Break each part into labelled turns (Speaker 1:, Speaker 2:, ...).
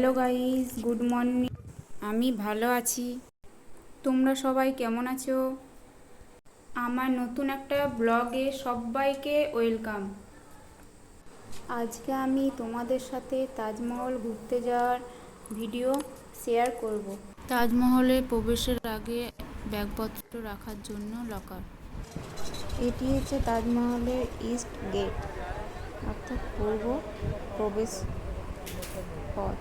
Speaker 1: Hello guys, good morning. আমি ভালো আছি। তোমরা সবাই কেমন আছো? আমার নতুন একটা ব্লগে সবাইকে ওয়েলকাম। আজকে আমি তোমাদের সাথে তাজমহল ঘুরতে যাওয়ার ভিডিও শেয়ার করব।
Speaker 2: তাজমহলে প্রবেশের আগে ব্যাগপত্র রাখার জন্য লকার।
Speaker 1: এটি হচ্ছে তাজমহলের ইস্ট গেট। অর্থাৎ পূর্ব প্রবেশ পথ।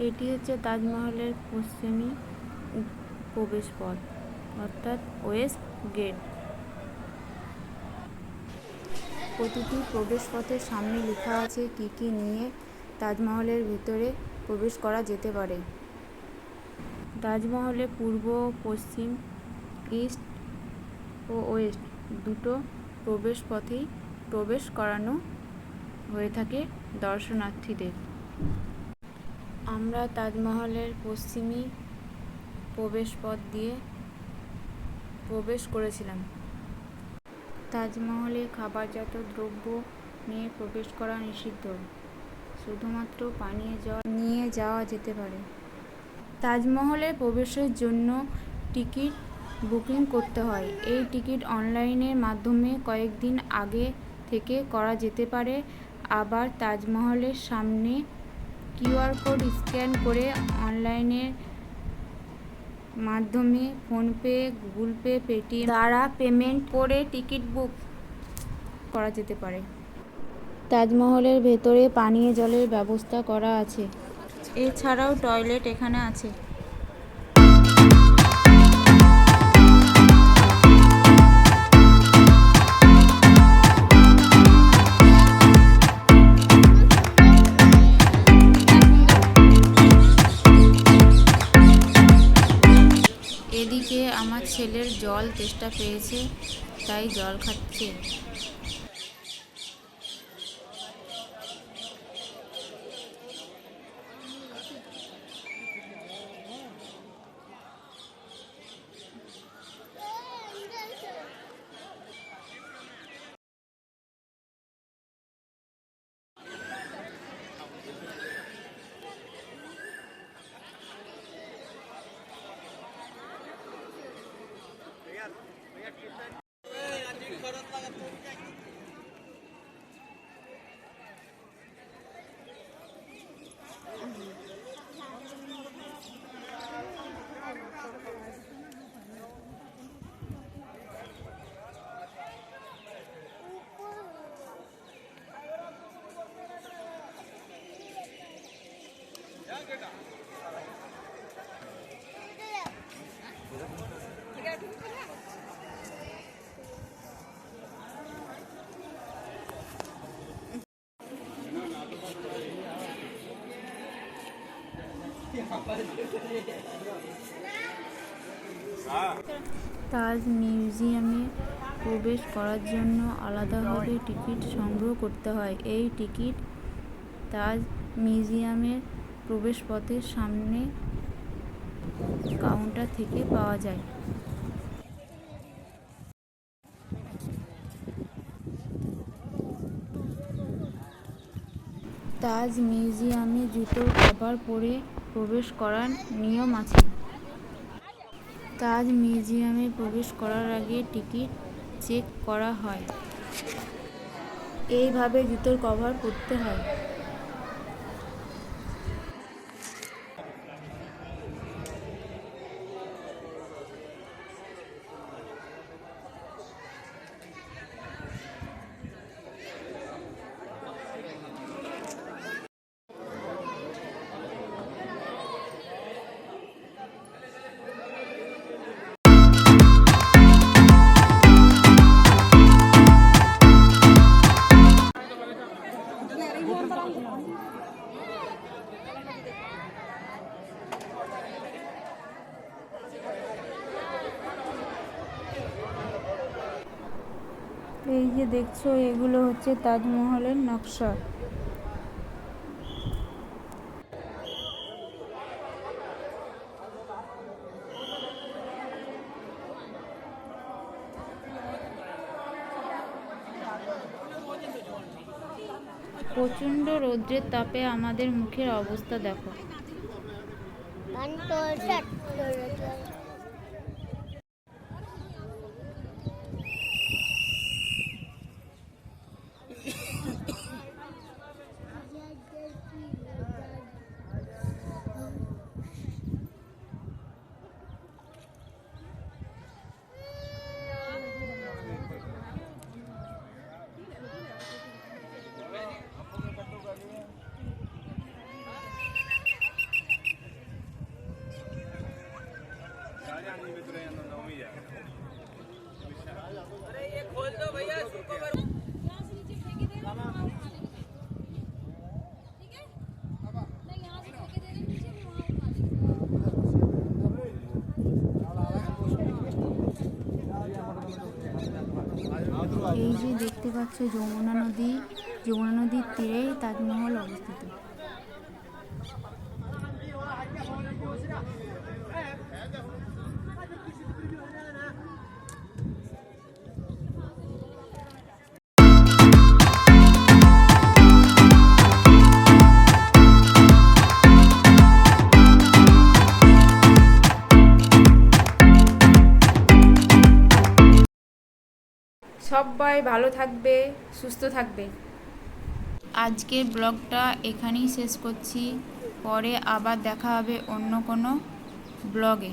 Speaker 2: এটি হচ্ছে তাজমহলের পশ্চিমী উ- প্রবেশ পথ অর্থাৎ ওয়েস্ট গেট।
Speaker 1: প্রতিটি প্রবেশপথের সামনে লেখা আছে কী কী নিয়ে তাজমহলের ভিতরে প্রবেশ করা যেতে পারে।
Speaker 2: তাজমহলে পূর্ব, পশ্চিম, ইস্ট ও ওয়েস্ট দুটো প্রবেশ পথেই প্রবেশ করানো হয়ে থাকে দর্শনার্থীদের। আমরা তাজমহলের পশ্চিমী প্রবেশ পথ দিয়ে প্রবেশ করেছিলাম।
Speaker 1: তাজমহলে খাবারজাত দ্রব্য নিয়ে প্রবেশ করা নিষিদ্ধ। শুধুমাত্র পানীয় জল নিয়ে যাওয়া যেতে পারে। তাজমহলে প্রবেশের জন্য টিকিট বুকিং করতে হয়। এই টিকিট অনলাইনের মাধ্যমে কয়েকদিন আগে থেকে করা যেতে পারে। আবার তাজমহলের সামনে কিউআর কোড স্ক্যান করে অনলাইনের মাধ্যমে ফোনপে, গুগল পে, পেটিএম দ্বারা পেমেন্ট করে টিকিট বুক করা যেতে পারে। তাজমহলের ভেতরে পানীয় জলের ব্যবস্থা করা আছে। এছাড়াও টয়লেট এখানে আছে।
Speaker 2: এদিকে আমার ছেলের জল তেষ্টা পেয়েছে তাই জল খাচ্ছে। তাজ মিউজিয়ামে প্রবেশ করার জন্য আলাদাভাবে টিকিট সংগ্রহ করতে হয়। এই টিকিট তাজ মিউজিয়ামের প্রবেশপথের সামনে কাউন্টার থেকে পাওয়া যায়। তাজ মিউজিয়ামে জুতোর কভার পরে প্রবেশ করার নিয়ম আছে। তাজ মিউজিয়ামে প্রবেশ করার আগে টিকিট চেক করা হয়।
Speaker 1: এইভাবে জুতোর কভার পরতে হয়। এই যে দেখছ এগুলো হচ্ছে তাজমহলের নকশা। প্রচণ্ড রৌদ্রের তাপে আমাদের মুখের অবস্থা দেখো। এই যে দেখতে পাচ্ছ যমুনা নদী যমুনা নদীর তীরে তাজমহল অবস্থিত। সবাই ভালো থাকবে, সুস্থ থাকবে। আজকের ব্লগটা এখানেই শেষ করছি। পরে আবার দেখা হবে অন্য কোনো ব্লগে।